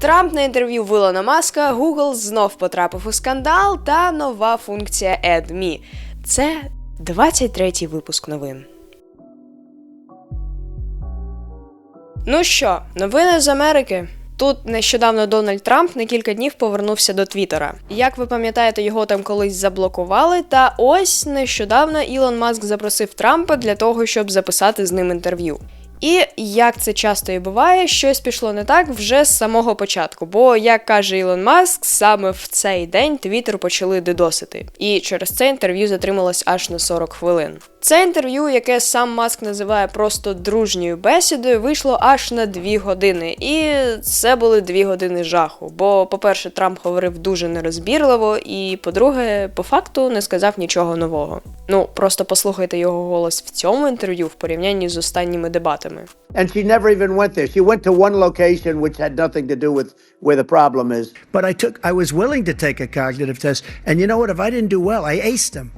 Трамп на інтерв'ю Вилона Маска, Google знов потрапив у скандал та нова функція AdMe. Це 23-й випуск новин. Ну що, новини з Америки. Тут нещодавно Дональд Трамп на кілька днів повернувся до Твіттера. Як ви пам'ятаєте, його там колись заблокували. Та ось нещодавно Ілон Маск запросив Трампа для того, щоб записати з ним інтерв'ю. І як це часто і буває, щось пішло не так вже з самого початку. Бо, як каже Ілон Маск, саме в цей день Твіттер почали дедосити. І через це інтерв'ю затрималось аж на 40 хвилин. Це інтерв'ю, яке сам Маск називає просто дружньою бесідою, вийшло аж на дві години. І це були дві години жаху. Бо, по-перше, Трамп говорив дуже нерозбірливо, і по-друге, по факту не сказав нічого нового. Ну просто послухайте його голос в цьому інтерв'ю в порівнянні з останніми дебатами. And she never even went there. She went to one location which had nothing to do with where the problem is. But I took, I was willing to take a cognitive test. And you know what? If I didn't do well, I aced them.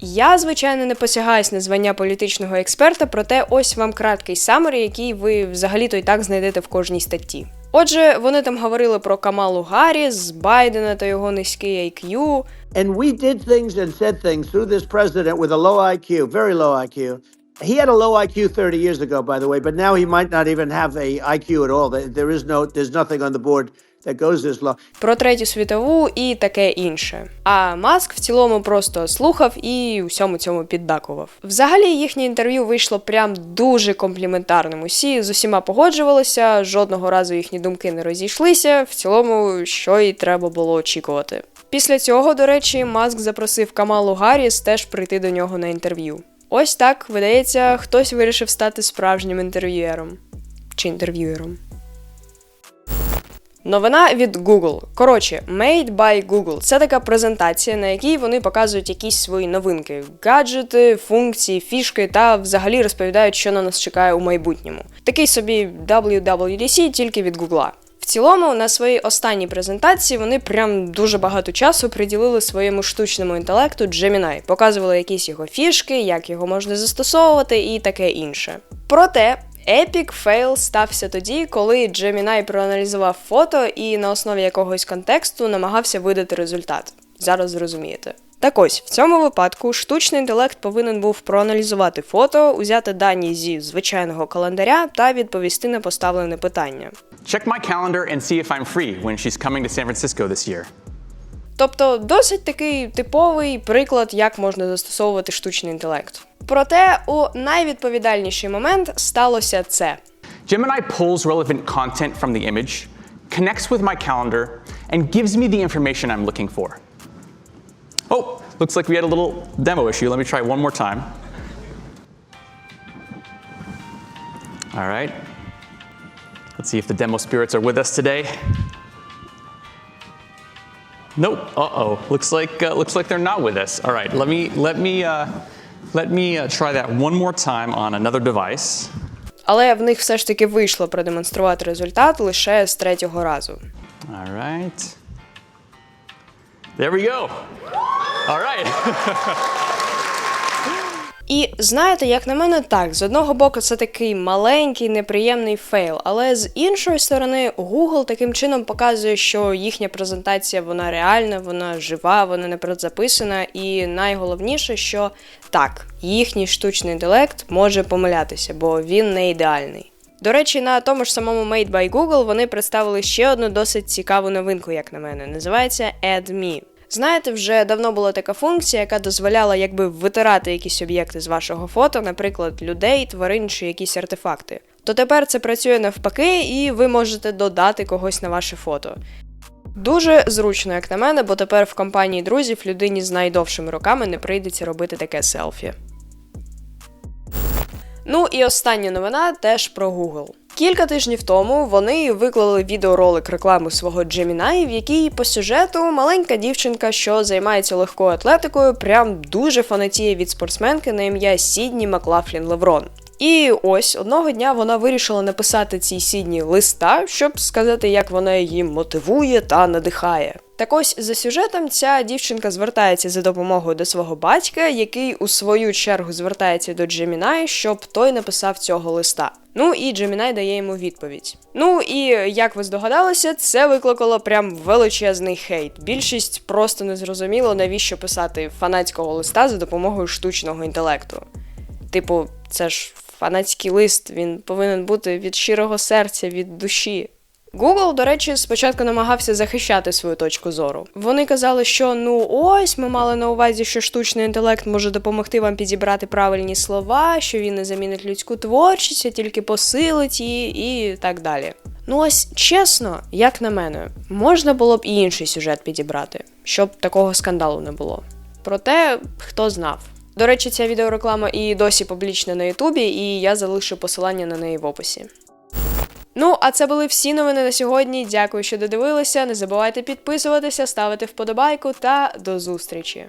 Я, звичайно, не посягаюсь на звання політичного експерта, проте ось вам краткий самері, який ви взагалі-то і так знайдете в кожній статті. Отже, вони там говорили про Камалу Гарріс, Байдена та його низький IQ. And we did things and said things through this president with a low IQ, very low IQ. He had a low IQ 30 years ago, by the way, but now he might not even have a IQ at all. There is no, there's nothing on the board про третю світову і таке інше. А Маск в цілому просто слухав і усьому цьому піддакував. Взагалі їхнє інтерв'ю вийшло прям дуже компліментарним. Усі з усіма погоджувалися, жодного разу їхні думки не розійшлися. В цілому, що й треба було очікувати. Після цього, до речі, Маск запросив Камалу Гарріс теж прийти до нього на інтерв'ю. Ось так, видається, хтось вирішив стати справжнім інтерв'юєром чи інтерв'юєром. Новина від Google. Коротше, Made by Google. Це така презентація, на якій вони показують якісь свої новинки, гаджети, функції, фішки та взагалі розповідають, що на нас чекає у майбутньому. Такий собі WWDC тільки від Google. В цілому, на своїй останній презентації вони прям дуже багато часу приділили своєму штучному інтелекту Gemini, показували якісь його фішки, як його можна застосовувати і таке інше. Проте Епік фейл стався тоді, коли Gemini проаналізував фото і на основі якогось контексту намагався видати результат. Зараз зрозумієте. Так ось, в цьому випадку штучний інтелект повинен був проаналізувати фото, узяти дані зі звичайного календаря та відповісти на поставлене питання. Check my calendar and see if I'm free when she's coming to San Francisco this year. Тобто досить такий типовий приклад, як можна застосовувати штучний інтелект. Проте у найвідповідальніший момент сталося це. Gemini pulls relevant content from the image, connects with my calendar, and gives me the information I'm looking for. Oh, looks like we had a little demo issue. Let me try one more time. All right. Let's see if the demo spirits are with us today. Nope. Uh-oh. Looks like uh, looks like they're not with us. All right. Let me let me uh, let me uh, try that one more time on another device. Але в них все ж таки вийшло продемонструвати результат лише з третього разу. All right. There we go. All right. І знаєте, як на мене, так, з одного боку, це такий маленький, неприємний фейл, але з іншої сторони, Google таким чином показує, що їхня презентація вона реальна, вона жива, вона не предзаписана, і найголовніше, що так, їхній штучний інтелект може помилятися, бо він не ідеальний. До речі, на тому ж самому Made by Google вони представили ще одну досить цікаву новинку, як на мене. Називається AdMe. Знаєте, вже давно була така функція, яка дозволяла якби витирати якісь об'єкти з вашого фото, наприклад, людей, тварин чи якісь артефакти. То тепер це працює навпаки, і ви можете додати когось на ваше фото. Дуже зручно, як на мене, бо тепер в компанії друзів людині з найдовшими руками не прийдеться робити таке селфі. Ну і остання новина теж про Google. Кілька тижнів тому вони виклали відеоролик реклами свого Gemini, в якій по сюжету маленька дівчинка, що займається легкою атлетикою, прям дуже фанатіє від спортсменки на ім'я Сідні Маклафлін Леврон. І ось одного дня вона вирішила написати цій Сідні листа, щоб сказати, як вона її мотивує та надихає. Так ось за сюжетом ця дівчинка звертається за допомогою до свого батька, який у свою чергу звертається до Джемінай, щоб той написав цього листа. Ну і Джемінай дає йому відповідь. Ну і як ви здогадалися, це викликало прям величезний хейт. Більшість просто не зрозуміло, навіщо писати фанатського листа за допомогою штучного інтелекту. Типу, це ж фанатський лист, він повинен бути від щирого серця, від душі. Google, до речі, спочатку намагався захищати свою точку зору. Вони казали, що ну ось ми мали на увазі, що штучний інтелект може допомогти вам підібрати правильні слова, що він не замінить людську творчість, а тільки посилить її і так далі. Ну ось чесно, як на мене, можна було б і інший сюжет підібрати, щоб такого скандалу не було. Проте, хто знав. До речі, ця відеореклама і досі публічна на Ютубі, і я залишу посилання на неї в описі. Ну, а це були всі новини на сьогодні. Дякую, що додивилися. Не забувайте підписуватися, ставити вподобайку та до зустрічі.